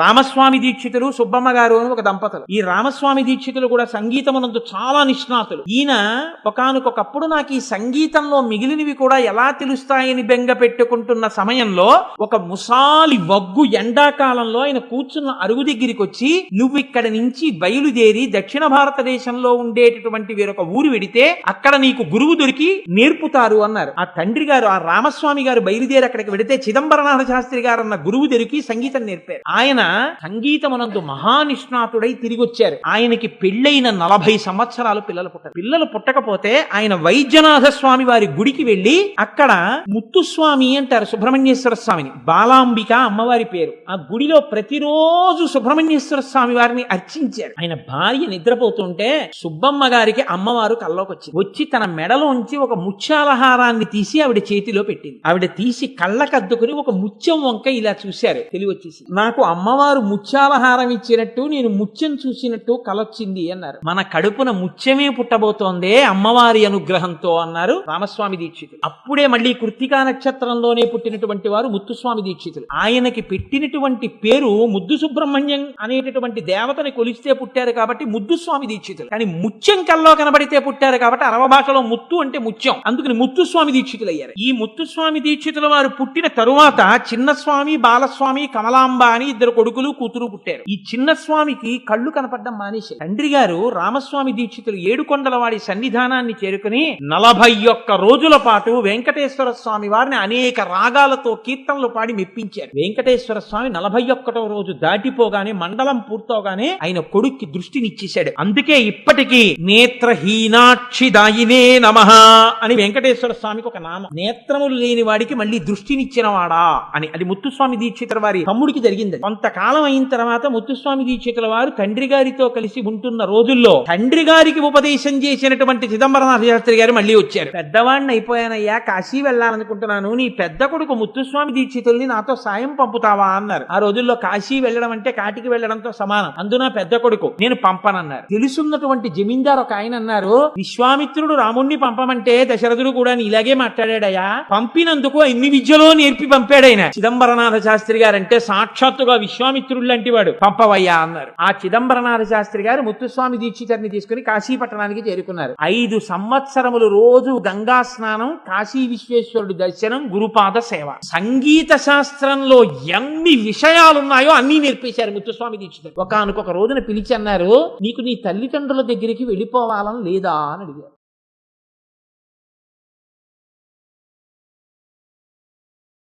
రామస్వామి దీక్షితులు సుబ్బమ్మ గారు అని ఒక దంపతులు. ఈ రామస్వామి దీక్షితులు కూడా సంగీతమునందు చాలా నిష్ణాతులు. ఈయన ఒకనకొకప్పుడు నాకు ఈ సంగీతంలో మిగిలినవి కూడా ఎలా తెలుస్తాయని బెంగ పెట్టుకుంటున్న సమయంలో ఒక ముసాలి వగ్గు ఎండాకాలంలో ఆయన కూర్చున్న అరుగు దగ్గరికి వచ్చి నువ్వు ఇక్కడి నుంచి బయలుదేరి దక్షిణ భారతదేశంలో ఉండేటటువంటి వేరొక ఊరు వెడితే అక్కడ నీకు గురువు దొరికి నేర్పుతారు అన్నారు. ఆ తండ్రి గారు ఆ రామస్వామి గారు బయలుదేరి అక్కడికి వెడితే చిదంబరనాథ శాస్త్రి గారు అన్న గురువు దొరికి సంగీతం నేర్పారు. ఆయన సంగీతమునందు మహానిష్ణాతుడై తిరిగి వచ్చారు ఆయనకి పెళ్ళైన నలభై సంవత్సరాలు పిల్లలు పుట్టారు పిల్లలు పుట్టకపోతే ఆయన వైద్యనాథ స్వామి వారి గుడికి వెళ్ళి అక్కడ ముత్తుస్వామి అంటారు సుబ్రహ్మణ్యేశ్వర స్వామిని. బాలాంబిక అమ్మవారి పేరు. ఆ గుడిలో ప్రతిరోజు సుబ్రహ్మణ్యేశ్వర స్వామి వారిని అర్చించారు. ఆయన భార్య నిద్రపోతుంటే సుబ్బమ్మ గారికి అమ్మవారు కల్లోకి వచ్చింది వచ్చి తన మెడలోంచి ఒక ముత్యాలహారాన్ని తీసి ఆవిడ చేతిలో పెట్టింది. ఆవిడ తీసి కళ్ళకద్దుకుని ఒక ముత్యం వంక ఇలా చూశారు. తెలివి వచ్చేసి నాకు అమ్మవారు ముత్యాలహారం ఇచ్చినట్టు నేను ముత్యం చూసినట్టు కలొచ్చింది అన్నారు. మన కడుపున ముత్యమే పుట్టబోతోందే అమ్మవారి అనుగ్రహంతో అన్నారు రామస్వామి దీక్షితులు. అప్పుడే మళ్ళీ కృత్తికా నక్షత్రంలోనే పుట్టినటువంటి వారు ముత్తుస్వామి దీక్షితులు. ఆయనకి పెట్టినటువంటి పేరు ముద్దు సుబ్రహ్మణ్యం అనేటటువంటి దేవతని కొలిస్తే పుట్టారు కాబట్టి ముద్దుస్వామి దీక్షితులు. కానీ ముత్యం కల్లో కనబడితే పుట్టారు కాబట్టి అరవ భాషలో ముత్తు అంటే ముత్యం. అందుకని ముత్తుస్వామి దీక్షితులు అయ్యారు. ఈ ముత్తుస్వామి దీక్షితుల వారు పుట్టిన తరువాత చిన్నస్వామి బాలస్వామి కమలాంబ అని ఇద్దరు కొడుకులు కూతురు పుట్టారు. ఈ చిన్న స్వామికి కళ్ళు కనపడడం మానేసి తండ్రి గారు రామస్వామి దీక్షితులు ఏడుకొండల వాడి సన్నిధానాన్ని చేరుకుని నలభై ఒక్క రోజుల పాటు వెంకటేశ్వర స్వామి వారిని అనేక రాగాలతో కీర్తనలు పాడి మెప్పించారు. వెంకటేశ్వర స్వామి నలభై ఒక్కటో రోజు దాటిపోగానే మండలం పూర్తవగానే ఆయన కొడుక్కి దృష్టినిచ్చేశాడు. అందుకే ఇప్పటికీ నేత్రహీనాక్షి దాయినే నమ అని వెంకటేశ్వర స్వామికి ఒక నామం. నేత్రములు లేని వాడికి మళ్ళీ దృష్టినిచ్చిన వాడా అని. అది ముత్తుస్వామి దీక్షితుల వారి తమ్ముడికి జరిగింది. కొంత కొంతకాలం అయిన తర్వాత ముత్తుస్వామి దీక్షితుల వారు తండ్రి గారితో కలిసి ఉంటున్న రోజుల్లో తండ్రి గారికి ఉపదేశం చేసినటువంటి చిదంబరనాథ శాస్త్రి గారు మళ్ళీ వచ్చారు. పెద్దవాడిని అయిపోయానయ్యా కాశీ వెళ్ళాలనుకుంటున్నాను. నీ పెద్ద కొడుకు ముత్తుస్వామి దీక్షితుల్ని నాతో సాయం పంపుతావా అన్నారు. ఆ రోజుల్లో కాశీ వెళ్ళడం అంటే కాటికి వెళ్ళడంతో సమానం. అందున పెద్ద కొడుకు నేను పంపనన్నారు. తెలుసున్నటువంటి జమీందారు ఒక ఆయన అన్నారు విశ్వామిత్రుడు రాముణ్ణి పంపమంటే దశరథుడు కూడా ఇలాగే మాట్లాడాడయా పంపినందుకు ఎన్ని విద్యలో నేర్పి పంపాడైన. చిదంబరనాథ శాస్త్రి గారంటే సాక్షాత్తుగా విశ్వ విశ్వామిత్రుడు లాంటి వాడు. పంపవయ్యా అన్నారు. ఆ చిదంబరనాథ శాస్త్రి గారు ముత్తుస్వామి దీక్షితర్ని తీసుకుని కాశీ పట్టణానికి చేరుకున్నారు. ఐదు సంవత్సరములు రోజు గంగా స్నానం కాశీ విశ్వేశ్వరుడి దర్శనం గురుపాద సేవ. సంగీత శాస్త్రంలో ఎన్ని విషయాలున్నాయో అన్ని నేర్పేశారు ముత్తుస్వామి దీక్షితుడు ఒకనకొక రోజున పిలిచి అన్నారు నీకు నీ తల్లిదండ్రుల దగ్గరికి వెళ్ళిపోవాలని లేదా అని అడిగారు.